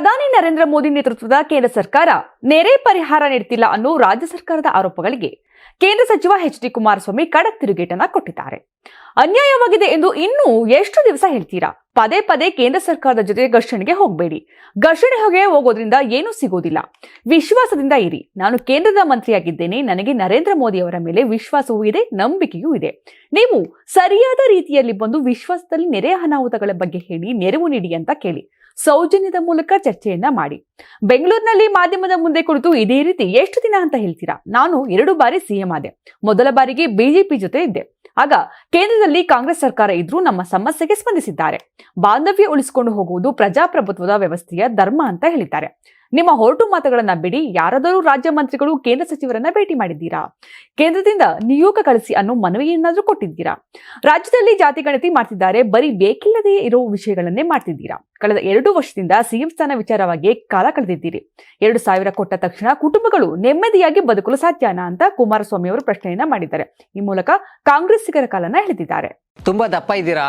ಪ್ರಧಾನಿ ನರೇಂದ್ರ ಮೋದಿ ನೇತೃತ್ವದ ಕೇಂದ್ರ ಸರ್ಕಾರ ನೆರೆ ಪರಿಹಾರ ನೀಡುತ್ತಿಲ್ಲ ಅನ್ನೋ ರಾಜ್ಯ ಸರ್ಕಾರದ ಆರೋಪಗಳಿಗೆ ಕೇಂದ್ರ ಸಚಿವ ಎಚ್ ಡಿ ಕುಮಾರಸ್ವಾಮಿ ಖಡಕ್ ತಿರುಗೇಟನ್ನ ಕೊಟ್ಟಿದ್ದಾರೆ. ಅನ್ಯಾಯವಾಗಿದೆ ಎಂದು ಇನ್ನೂ ಎಷ್ಟು ದಿವಸ ಹೇಳ್ತೀರಾ? ಪದೇ ಪದೇ ಕೇಂದ್ರ ಸರ್ಕಾರದ ಜೊತೆ ಘರ್ಷಣೆಗೆ ಹೋಗಬೇಡಿ. ಘರ್ಷಣೆ ಹೊಗೆ ಹೋಗೋದ್ರಿಂದ ಏನೂ ಸಿಗೋದಿಲ್ಲ. ವಿಶ್ವಾಸದಿಂದ ಇರಿ. ನಾನು ಕೇಂದ್ರದ ಮಂತ್ರಿಯಾಗಿದ್ದೇನೆ. ನನಗೆ ನರೇಂದ್ರ ಮೋದಿ ಅವರ ಮೇಲೆ ವಿಶ್ವಾಸವೂ ಇದೆ, ನಂಬಿಕೆಯೂ ಇದೆ. ನೀವು ಸರಿಯಾದ ರೀತಿಯಲ್ಲಿ ಬಂದು ವಿಶ್ವಾಸದಲ್ಲಿ ನೆರೆ ಅನಾಹುತಗಳ ಬಗ್ಗೆ ಹೇಳಿ, ನೆರವು ನೀಡಿ ಅಂತ ಕೇಳಿ. ಸೌಜನ್ಯದ ಮೂಲಕ ಚರ್ಚೆಯನ್ನ ಮಾಡಿ. ಬೆಂಗಳೂರಿನಲ್ಲಿ ಮಾಧ್ಯಮದ ಮುಂದೆ ಕುಳಿತು ಇದೇ ರೀತಿ ಎಷ್ಟು ದಿನ ಅಂತ ಹೇಳ್ತೀರಾ? ನಾನು ಎರಡು ಬಾರಿ ಸಿಎಂ ಆದೆ. ಮೊದಲ ಬಾರಿಗೆ ಬಿಜೆಪಿ ಜೊತೆ ಇದ್ದೆ. ಆಗ ಕೇಂದ್ರದಲ್ಲಿ ಕಾಂಗ್ರೆಸ್ ಸರ್ಕಾರ ಇದ್ರೂ ನಮ್ಮ ಸಮಸ್ಯೆಗೆ ಸ್ಪಂದಿಸಿದ್ದಾರೆ. ಬಾಂಧವ್ಯ ಉಳಿಸಿಕೊಂಡು ಹೋಗುವುದು ಪ್ರಜಾಪ್ರಭುತ್ವದ ವ್ಯವಸ್ಥೆಯ ಧರ್ಮ ಅಂತ ಹೇಳಿದ್ದಾರೆ. ನಿಮ್ಮ ಹೊರಟು ಮಾತುಗಳನ್ನ ಬಿಡಿ. ಯಾರಾದರೂ ರಾಜ್ಯ ಮಂತ್ರಿಗಳು, ಕೇಂದ್ರ ಸಚಿವರನ್ನ ಭೇಟಿ ಮಾಡಿದ್ದೀರಾ? ಕೇಂದ್ರದಿಂದ ನಿಯೋಗ ಕಳಿಸಿ ಅನ್ನೋ ಮನವಿಯನ್ನಾದ್ರೂ ಕೊಟ್ಟಿದ್ದೀರಾ? ರಾಜ್ಯದಲ್ಲಿ ಜಾತಿ ಗಣತಿ ಮಾಡ್ತಿದ್ದಾರೆ, ಬರೀ ಬೇಕಿಲ್ಲದೆ ಇರೋ ವಿಷಯಗಳನ್ನೇ ಮಾಡ್ತಿದ್ದೀರಾ? ಕಳೆದ ಎರಡು ವರ್ಷದಿಂದ ಸಿಎಂ ಸ್ಥಾನ ವಿಚಾರವಾಗಿ ಕಾಲ ಕಳೆದಿದ್ದೀರಿ. ಎರಡು ಸಾವಿರ ಕೊಟ್ಟ ತಕ್ಷಣ ಕುಟುಂಬಗಳು ನೆಮ್ಮದಿಯಾಗಿ ಬದುಕಲು ಸಾಧ್ಯನಾ ಅಂತ ಕುಮಾರಸ್ವಾಮಿ ಅವರು ಪ್ರಶ್ನೆಯನ್ನ ಮಾಡಿದ್ದಾರೆ. ಈ ಮೂಲಕ ಕಾಂಗ್ರೆಸ್ಸಿಗರ ಕಾಲನ ಹೇಳಿದ್ದಾರೆ ತುಂಬಾ ದಪ್ಪ ಇದ್ದೀರಾ?